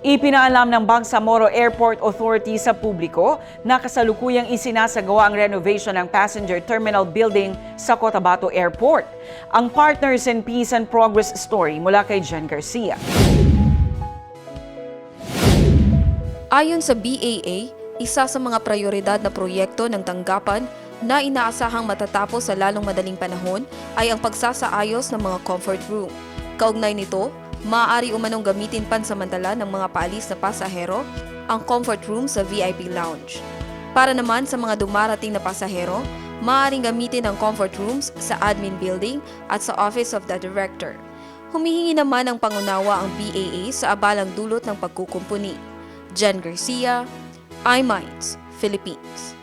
Ipinaalam ng Bangsamoro Airport Authority sa publiko na kasalukuyang isinasagawa ang renovation ng passenger terminal building sa Cotabato Airport. Ang Partners in Peace and Progress story mula kay Jen Garcia. Ayon sa BAA, isa sa mga prioridad na proyekto ng tanggapan na inaasahang matatapos sa lalong madaling panahon ay ang pagsasaayos ng mga comfort room. Kaugnay nito, maaari umanong gamitin pansamantala ng mga paalis na pasahero ang comfort room sa VIP lounge. Para naman sa mga dumarating na pasahero, maaaring gamitin ang comfort rooms sa admin building at sa office of the director. Humihingi naman ng pangunawa ang BAA sa abalang dulot ng pagkukumpuni. Jen Garcia, iMinds, Philippines.